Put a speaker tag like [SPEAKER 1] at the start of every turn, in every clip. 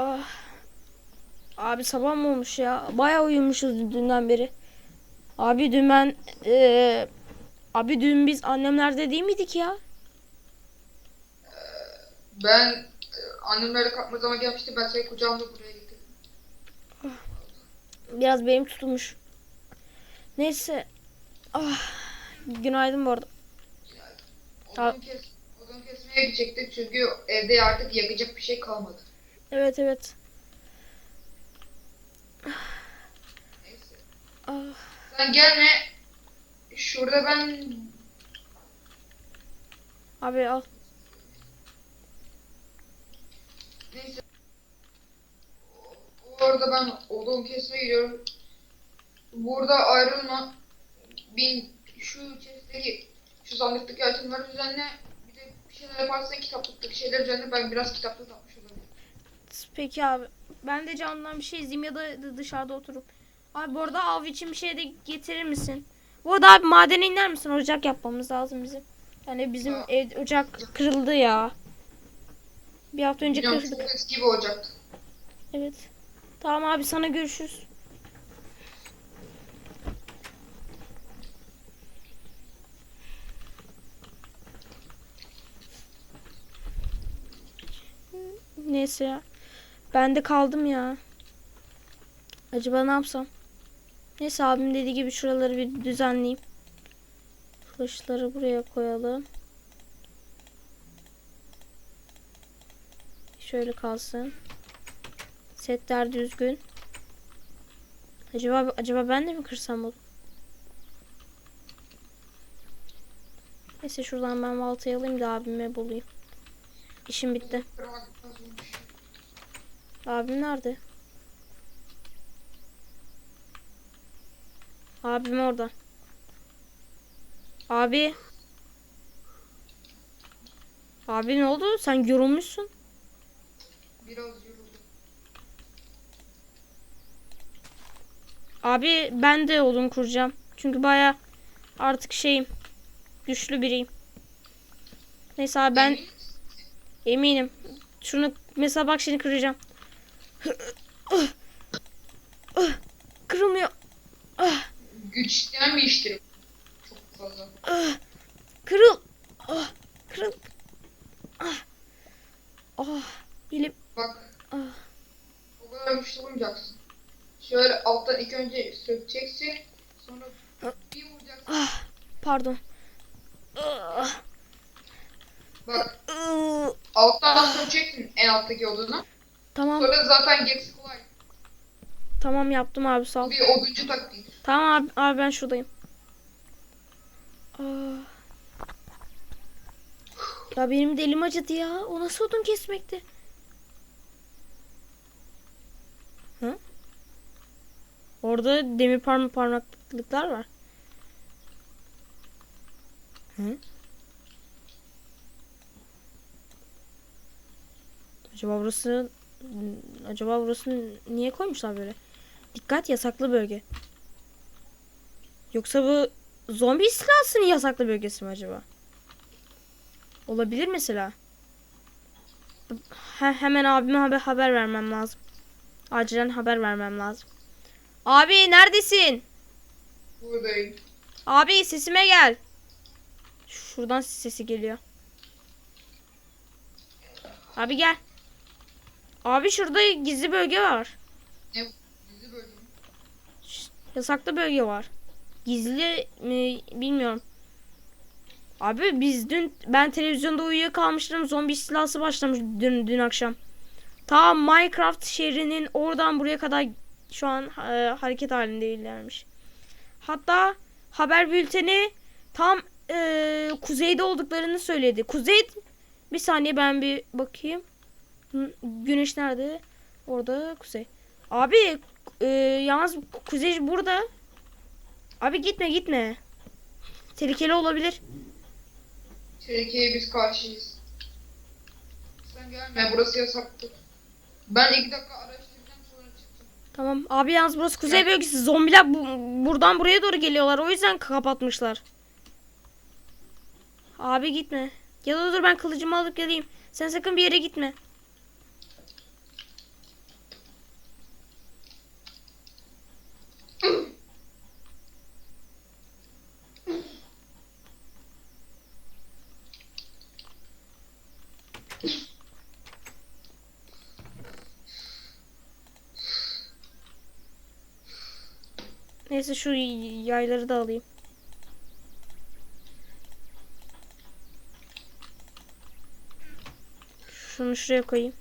[SPEAKER 1] Ah. Abi sabah mı olmuş ya? Bayağı uyumuşuz dünden beri. Abi dün ben eee, abi dün biz annemlerde değil miydik ya?
[SPEAKER 2] Ben e, annemlerle kalkma zaman gelmişti. Ben seni kucağımda buraya getirdim.
[SPEAKER 1] Biraz benim tutulmuş. Neyse. Ah. Günaydın bu arada. Ha-
[SPEAKER 2] Odun, kes, odun kesmeye gidecektik çünkü evde artık yakacak bir şey kalmadı.
[SPEAKER 1] Evet evet. Ah.
[SPEAKER 2] Sen gelme. Şurada ben
[SPEAKER 1] Abi al.
[SPEAKER 2] neyse. Orada ben odun kesmeye gidiyorum. Burada ayrılma. Bin şu chest'teki şu sandıktaki itemleri üzerine bir de bir şeyler yaparsan kitaplıktaki şeyler üzerine ben biraz kitaplık yapmış olabilirim.
[SPEAKER 1] Peki abi. Ben de camdan bir şey izleyeyim ya da da dışarıda oturup. Abi bu arada av için bir şey de getirir misin? Bu arada abi madene iner misin? Ocak yapmamız lazım bizim. Yani bizim
[SPEAKER 2] Ha.
[SPEAKER 1] ev ocak kırıldı ya. Bir hafta önce
[SPEAKER 2] Biliyorum
[SPEAKER 1] kırdık.
[SPEAKER 2] çok eski bir ocaktı.
[SPEAKER 1] Evet. Tamam abi sana görüşürüz. Neyse ya. Ben de kaldım ya. Acaba ne yapsam? Neyse abim dediği gibi şuraları bir düzenleyeyim. Kılıçları buraya koyalım. Şöyle kalsın. Setler düzgün. Acaba acaba ben de mi kırsam bunu? Neyse şuradan ben baltayı alayım da abime bulayım. İşim bitti. Abim nerede? Abim orada. Abi. Abi ne oldu? Sen yorulmuşsun.
[SPEAKER 2] Biraz yoruldum.
[SPEAKER 1] Abi ben de odun kuracağım. Çünkü baya artık şeyim. Güçlü biriyim. Neyse abi ben eminim. Şunu mesela bak şimdi kıracağım. Kırılmıyor.
[SPEAKER 2] güç isteyen bir iştir. Çok fazla.
[SPEAKER 1] Kırıl. Ah, kırıl. Ah. Ah, elim.
[SPEAKER 2] Bak
[SPEAKER 1] Ah.
[SPEAKER 2] o kadar güçlü vuracaksın. Şöyle alttan ilk önce sökeceksin. Sonra bir vuracaksın.
[SPEAKER 1] Ah, pardon. Ah,
[SPEAKER 2] Bak
[SPEAKER 1] ah.
[SPEAKER 2] alttan sökeceksin en alttaki odunu.
[SPEAKER 1] Tamam,
[SPEAKER 2] Sonra zaten gerisi kolay.
[SPEAKER 1] tamam yaptım abi sağ ol.
[SPEAKER 2] Bir oduncu taktiği.
[SPEAKER 1] Tamam abi, abi ben şuradayım. Ah. Ya benim de elim acıdı ya. O nasıl odun kesmekti? Hı? Orada demir parma parmaklıklar var. Hı? Acaba burası acaba burası niye koymuşlar böyle? Dikkat yasaklı bölge. Yoksa bu zombi istilasının yasaklı bölgesi mi acaba? Olabilir mesela. He- hemen abime haber, haber vermem lazım. Acilen haber vermem lazım. Abi neredesin?
[SPEAKER 2] Buradayım.
[SPEAKER 1] Abi sesime gel. Şuradan sesi geliyor. Abi gel. Abi şurada gizli bölge var.
[SPEAKER 2] Ne bu? Dizi bölümü.
[SPEAKER 1] Yasaklı bölge var. Gizli mi bilmiyorum. Abi biz dün ben televizyonda uyuyakalmıştım. Zombi istilası başlamış dün dün akşam. Ta Minecraft şehrinin oradan buraya kadar şu an e, hareket halinde ilerlemiş. Hatta haber bülteni tam e, kuzeyde olduklarını söyledi. Kuzey bir saniye ben bir bakayım. Güneş nerede? Orada kuzey. Abi e, yalnız kuzey burada. Abi gitme gitme. Tehlikeli olabilir.
[SPEAKER 2] Tehlikeye biz karşıyız. Sen gelme burası yasaktı. Ben iki dakika araştıracağım sonra çıktım.
[SPEAKER 1] Tamam. Abi yalnız burası kuzey bölgesi. Zombiler bu, buradan buraya doğru geliyorlar. O yüzden kapatmışlar. Abi gitme. Ya dur ben kılıcımı alıp geleyim. Sen sakın bir yere gitme. Neyse şu yayları da alayım. Şunu şuraya koyayım.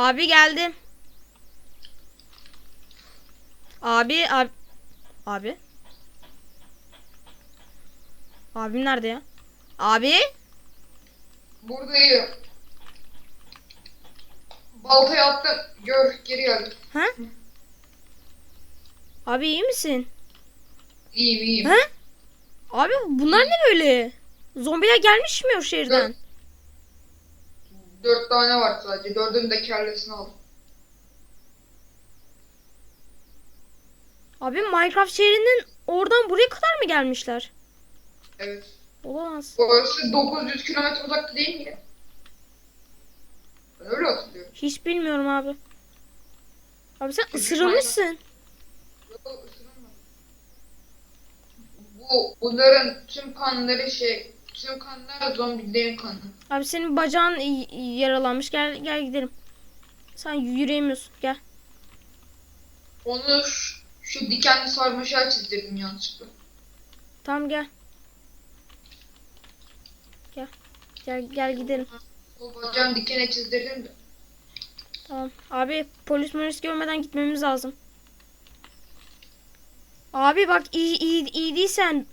[SPEAKER 1] Abi geldim. Abi abi abi. Abim nerede ya? Abi?
[SPEAKER 2] Buradayım. Baltayı attım. Gör geri geldim.
[SPEAKER 1] Ha? Abi iyi misin?
[SPEAKER 2] İyiyim iyiyim.
[SPEAKER 1] Ha? Abi bunlar ne böyle? Zombiler gelmiş mi o şehirden?
[SPEAKER 2] Dört tane var sadece. Dördünün de kellesini aldım.
[SPEAKER 1] Abi Minecraft şehrinden oradan buraya kadar mı gelmişler?
[SPEAKER 2] Evet.
[SPEAKER 1] Olamaz.
[SPEAKER 2] Orası 900 kilometre uzakta değil mi? Ben öyle hatırlıyorum.
[SPEAKER 1] Hiç bilmiyorum abi. Abi sen
[SPEAKER 2] Çocuk
[SPEAKER 1] ısırılmışsın.
[SPEAKER 2] Yok, ısırılmadım. Bu, bunların tüm kanları şey, tüm kanlar zombilerin kanı.
[SPEAKER 1] Abi senin bacağın yaralanmış. Gel gel gidelim. Sen yürüyemiyorsun. Gel.
[SPEAKER 2] Onu şu, şu dikenli sarmaşığa çizdirdim yanlışlıkla.
[SPEAKER 1] Tamam gel. Gel. Gel gel gidelim.
[SPEAKER 2] O bacağın dikene çizdirdim de.
[SPEAKER 1] Tamam. Abi polis polis görmeden gitmemiz lazım. Abi bak iyi iyi iyi değilsen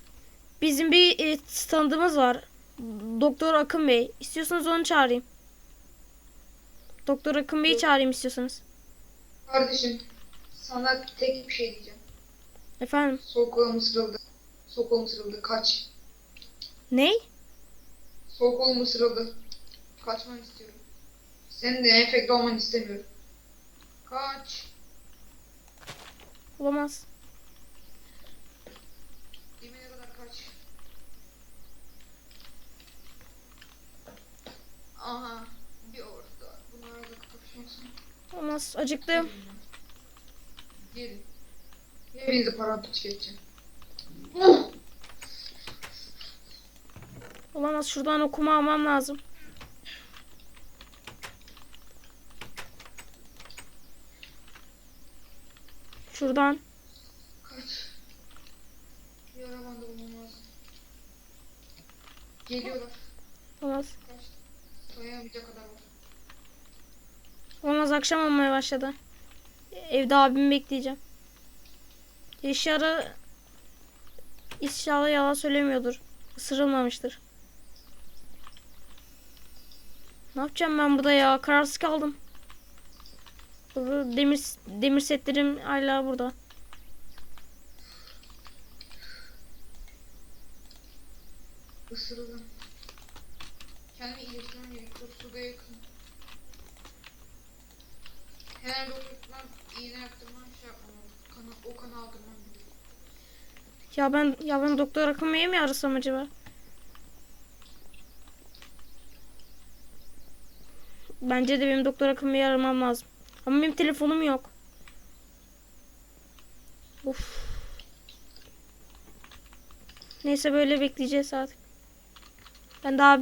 [SPEAKER 1] bizim bir e, tanıdığımız var. Doktor Akın Bey. İstiyorsanız onu çağırayım. Doktor Akın Bey'i çağırayım istiyorsanız.
[SPEAKER 2] Kardeşim sana tek bir şey diyeceğim.
[SPEAKER 1] Efendim?
[SPEAKER 2] Isırıldı. Sol kolum ısırıldı. Kaç.
[SPEAKER 1] Ney?
[SPEAKER 2] Sol kolum ısırıldı. Kaçmanı istiyorum. Senin de enfekte olmanı istemiyorum. Kaç.
[SPEAKER 1] Olamaz.
[SPEAKER 2] Dibine kadar kaç. Aha. Bir orada. Bunlar da kapışmasın.
[SPEAKER 1] Olamaz. Acıktım.
[SPEAKER 2] Gelin. Hepinizi paramparça edeceğim.
[SPEAKER 1] Olamaz. Şuradan okuma almam lazım. Şuradan.
[SPEAKER 2] Kaç. Bir bulmam lazım. Geliyorlar.
[SPEAKER 1] Olamaz.
[SPEAKER 2] Kaç. Sayamayacağı kadar var.
[SPEAKER 1] Olamaz. Akşam olmaya başladı. Evde abimi bekleyeceğim. İnşallah İnşallah yalan söylemiyordur. Isırılmamıştır. Ne yapacağım ben burada ya? Kararsız kaldım. Burada demir demir setlerim hala burada.
[SPEAKER 2] Isırıldım. Kendimi iyileştirmem gerekiyor. Suda yakın. Hemen doktordan iğne yaptırmam şey yapmam. Kanı, o kanı aldırmam.
[SPEAKER 1] Ya ben ya ben doktor Akın Bey'i mi arasam acaba? Bence de benim doktor Akın Bey'i aramam lazım. Ama benim telefonum yok. Of. Neyse böyle bekleyeceğiz artık. Ben daha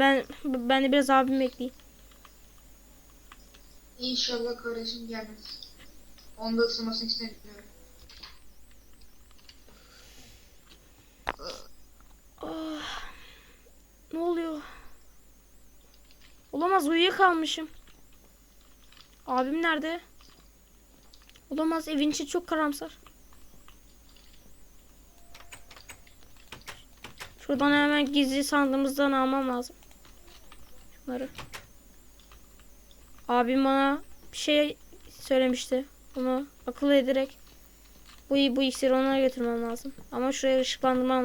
[SPEAKER 1] ben ben de biraz abim bekleyeyim.
[SPEAKER 2] İnşallah kardeşim gelmez. Onu da ısırmasını istemiyorum.
[SPEAKER 1] Ah. Ne oluyor? Olamaz uyuyakalmışım. Abim nerede? Olamaz evin içi çok karamsar. Şuradan hemen gizli sandığımızdan almam lazım. Şunları. Abim bana bir şey söylemişti. Onu akıl ederek bu bu iksiri ona götürmem lazım. Ama şuraya ışıklandırmam lazım.